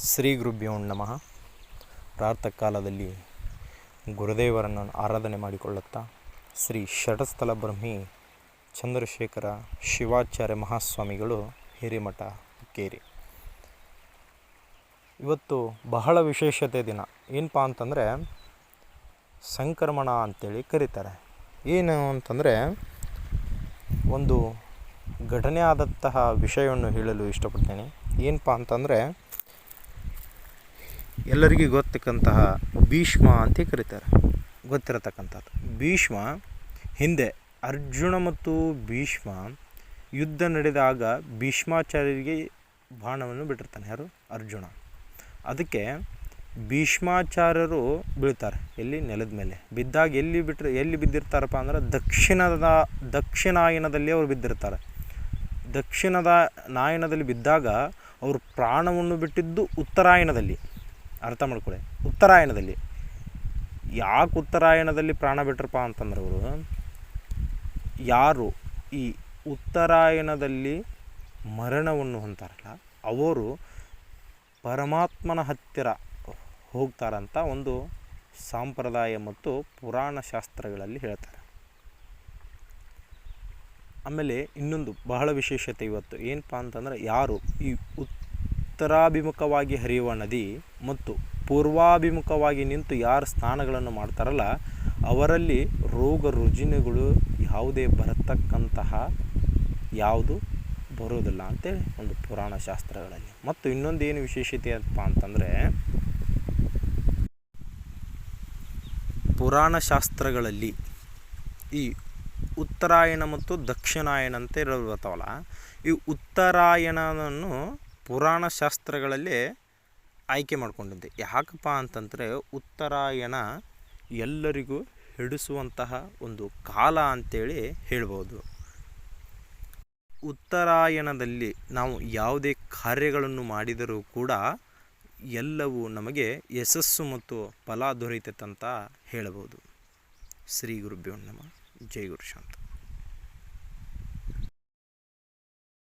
ಶ್ರೀ ಗುರುಭ್ಯೋ ನಮಃ. ಪ್ರಾರ್ಥಕಾಲದಲ್ಲಿ ಕಾಲದಲ್ಲಿ ಗುರುದೇವರನ್ನು ಆರಾಧನೆ ಮಾಡಿಕೊಳ್ಳುತ್ತಾ ಶ್ರೀ ಷಟಸ್ಥಲ ಬ್ರಹ್ಮಿ ಚಂದ್ರಶೇಖರ ಶಿವಾಚಾರ್ಯ ಮಹಾಸ್ವಾಮಿಗಳು ಹಿರಿಮಠ ಕೇರಿ ಇವತ್ತು ಬಹಳ ವಿಶೇಷತೆ ದಿನ. ಏನಪ್ಪ ಅಂತಂದರೆ ಸಂಕ್ರಮಣ ಅಂತೇಳಿ ಕರೀತಾರೆ. ಏನು ಅಂತಂದರೆ ಒಂದು ಘಟನೆ ಆದಂತಹ ವಿಷಯವನ್ನು ಹೇಳಲು ಇಷ್ಟಪಡ್ತೇನೆ. ಏನಪ್ಪ ಅಂತಂದರೆ ಎಲ್ಲರಿಗೂ ಗೊತ್ತಕ್ಕಂತಹ ಭೀಷ್ಮ ಅಂತ ಕರೀತಾರೆ. ಗೊತ್ತಿರತಕ್ಕಂಥದ್ದು. ಭೀಷ್ಮ ಹಿಂದೆ ಅರ್ಜುನ ಮತ್ತು ಭೀಷ್ಮ ಯುದ್ಧ ನಡೆದಾಗ ಭೀಷ್ಮಾಚಾರ್ಯರಿಗೆ ಬಾಣವನ್ನು ಬಿಟ್ಟಿರ್ತಾನೆ. ಯಾರು? ಅರ್ಜುನ. ಅದಕ್ಕೆ ಭೀಷ್ಮಾಚಾರ್ಯರು ಬೀಳ್ತಾರೆ. ಎಲ್ಲಿ? ನೆಲದ ಮೇಲೆ. ಬಿದ್ದಾಗ ಎಲ್ಲಿ ಬಿಟ್ಟರೆ ಎಲ್ಲಿ ಬಿದ್ದಿರ್ತಾರಪ್ಪ ಅಂದ್ರೆ ದಕ್ಷಿಣದ ದಕ್ಷಿಣಾಯನದಲ್ಲಿ ಅವರು ಬಿದ್ದಿರ್ತಾರೆ. ದಕ್ಷಿಣದ ನಾಯನದಲ್ಲಿ ಬಿದ್ದಾಗ ಅವರು ಪ್ರಾಣವನ್ನು ಬಿಟ್ಟಿದ್ದು ಉತ್ತರಾಯಣದಲ್ಲಿ ಅರ್ಥ ಮಾಡ್ಕೊಳ್ಳಿ ಉತ್ತರಾಯಣದಲ್ಲಿ. ಯಾಕೆ ಉತ್ತರಾಯಣದಲ್ಲಿ ಪ್ರಾಣ ಬಿಟ್ರಪ್ಪ ಅಂತಂದ್ರೆ ಅವರು, ಯಾರು ಈ ಉತ್ತರಾಯಣದಲ್ಲಿ ಮರಣವನ್ನು ಹೊಂತಾರಲ್ಲ ಅವರು ಪರಮಾತ್ಮನ ಹತ್ತಿರ ಹೋಗ್ತಾರಂತ ಒಂದು ಸಂಪ್ರದಾಯ ಮತ್ತು ಪುರಾಣ ಶಾಸ್ತ್ರಗಳಲ್ಲಿ ಹೇಳ್ತಾರೆ. ಆಮೇಲೆ ಇನ್ನೊಂದು ಬಹಳ ವಿಶೇಷತೆ ಇವತ್ತು, ಏನಪ್ಪ ಅಂತಂದ್ರೆ ಯಾರು ಈ ಉತ್ತರಾಭಿಮುಖವಾಗಿ ಹರಿಯುವ ನದಿ ಮತ್ತು ಪೂರ್ವಾಭಿಮುಖವಾಗಿ ನಿಂತು ಯಾರು ಸ್ನಾನಗಳನ್ನು ಮಾಡ್ತಾರಲ್ಲ, ಅವರಲ್ಲಿ ರೋಗ ರುಜಿನಗಳು ಯಾವುದೇ ಬರತಕ್ಕಂತಹ ಯಾವುದು ಬರೋದಿಲ್ಲ ಅಂತೇಳಿ ಒಂದು ಪುರಾಣ ಶಾಸ್ತ್ರಗಳಲ್ಲಿ. ಮತ್ತು ಇನ್ನೊಂದು ಏನು ವಿಶೇಷತೆ ಅಪ್ಪ ಅಂತಂದರೆ, ಪುರಾಣ ಶಾಸ್ತ್ರಗಳಲ್ಲಿ ಈ ಉತ್ತರಾಯಣ ಮತ್ತು ದಕ್ಷಿಣಾಯಣ ಅಂತ ಇರೋದು ಬರ್ತಾವಲ್ಲ ಈ ಉತ್ತರಾಯಣವನ್ನು ಪುರಾಣ ಶಾಸ್ತ್ರಗಳಲ್ಲಿ ಆಯ್ಕೆ ಮಾಡಿಕೊಂಡಿದ್ದೆ ಯಾಕಪ್ಪ ಅಂತಂದರೆ ಉತ್ತರಾಯಣ ಎಲ್ಲರಿಗೂ ಹಿಡಿಸುವಂತಹ ಒಂದು ಕಾಲ ಅಂತೇಳಿ ಹೇಳ್ಬೋದು. ಉತ್ತರಾಯಣದಲ್ಲಿ ನಾವು ಯಾವುದೇ ಕಾರ್ಯಗಳನ್ನು ಮಾಡಿದರೂ ಕೂಡ ಎಲ್ಲವೂ ನಮಗೆ ಯಶಸ್ಸು ಮತ್ತು ಫಲ ದೊರೆಯುತ್ತೆ ಅಂತ ಹೇಳಬಹುದು ಶ್ರೀ ಗುರುಭ್ಯೋ ನಮ. ಜೈ ಗುರು ಶಾಂತ